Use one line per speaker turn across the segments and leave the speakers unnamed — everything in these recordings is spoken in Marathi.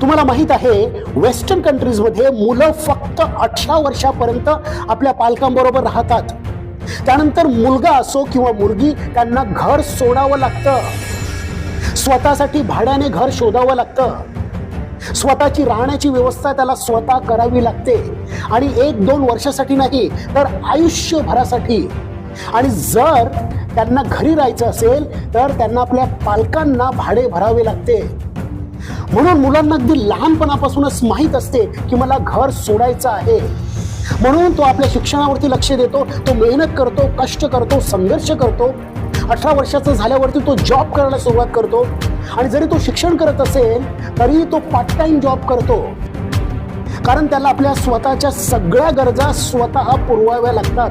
तुम्हाला माहीत आहे वेस्टर्न कंट्रीजमध्ये मुलं फक्त अठरा वर्षापर्यंत आपल्या पालकांबरोबर राहतात. त्यानंतर मुलगा असो किंवा मुलगी त्यांना घर सोडावं लागतं. स्वतःसाठी भाड्याने घर शोधावं लागतं. स्वतःची राहण्याची व्यवस्था त्याला स्वतः करावी लागते. आणि एक दोन वर्षासाठी नाही तर आयुष्यभरासाठी. आणि जर त्यांना घरी राहायचं असेल तर त्यांना आपल्या पालकांना भाडे भरावे लागते. म्हणून मुलांना अगदी लहानपणापासूनच माहीत असते की मला घर सोडायचं आहे. म्हणून तो आपल्या शिक्षणावरती लक्ष देतो तो मेहनत करतो कष्ट करतो संघर्ष करतो. अठरा वर्षाचा झाल्यावरती तो जॉब करायला सुरुवात करतो. आणि जरी तो शिक्षण करत असेल तरी तो पार्ट टाइम जॉब करतो. कारण त्याला आपल्या स्वतःच्या सगळ्या गरजा स्वतः पुरवाव्या लागतात.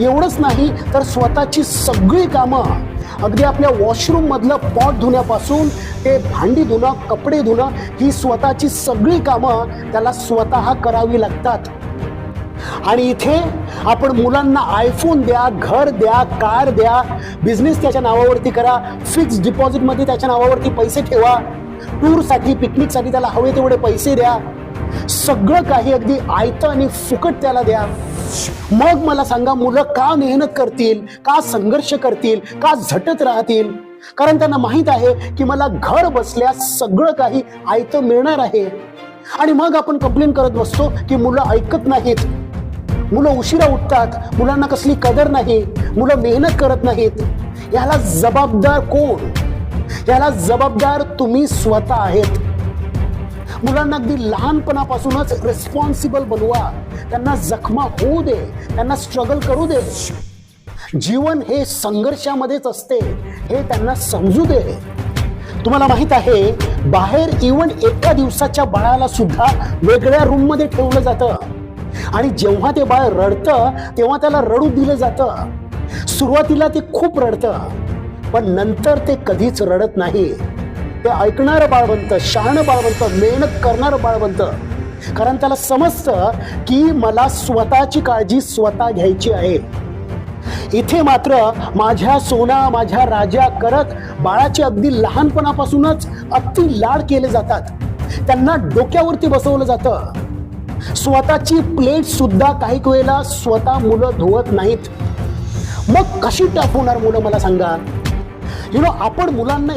एवढंच नाही तर स्वतःची सगळी कामं अगदी आपल्या वॉशरूममधलं पॉट धुण्यापासून ते भांडी धुणं कपडे धुणं ही स्वतःची सगळी कामं त्याला स्वतः करावी लागतात. आणि इथे आपण मुलांना आयफोन द्या घर द्या कार द्या बिझनेस त्याच्या नावावरती करा फिक्स डिपॉझिटमध्ये त्याच्या नावावरती पैसे ठेवा टूरसाठी पिकनिकसाठी त्याला हवे तेवढे पैसे द्या. सगळं काही अगदी आयतं आणि फुकट त्याला द्या. मग मला सांगा मुलं का मेहनत करतील का संघर्ष करतील का झटत राहतील? कारण त्यांना माहीत आहे की मला घर बसल्या सगळं काही आयतं मिळणार आहे. आणि मग आपण कंप्लेन करत बसतो की मुलं ऐकत नाहीत. मुलं उशिरा उठतात मुलांना कसली कदर नाही मुलं मेहनत करत नाहीत. याला जबाबदार कोण? याला जबाबदार तुम्ही स्वतः आहेत. मुलांना अगदी लहानपणापासूनच रिस्पॉन्सिबल बनवा. त्यांना जखमा होऊ दे. त्यांना स्ट्रगल करू दे. जीवन हे संघर्षामध्येच असते. हे त्यांना समजू दे. तुम्हाला माहीत आहे बाहेर इवन एका दिवसाच्या बाळाला सुद्धा वेगळ्या रूममध्ये ठेवलं जातं. आणि जेव्हा ते बाळ रडतं तेव्हा त्याला रडू दिलं जातं. सुरुवातीला ते खूप रडतं. पण नंतर ते कधीच रडत नाही. ते ऐकणारं बाळवंत शहाणं बाळवंत मेहनत करणारं बाळवंत. कारण त्याला समजतं की मला स्वतःची काळजी स्वतः घ्यायची आहे. इथे मात्र माझ्या सोना माझ्या राजा करत बाळाचे अगदी लहानपणापासूनच अति लाड केले जातात. त्यांना डोक्यावरती बसवलं जातं. स्वतःची प्लेट सुद्धा काही वेळेला स्वतः मुलं धुवत नाहीत. मग कशी टफ होणार मुलं मला सांगा? यु नो आपण मुलांना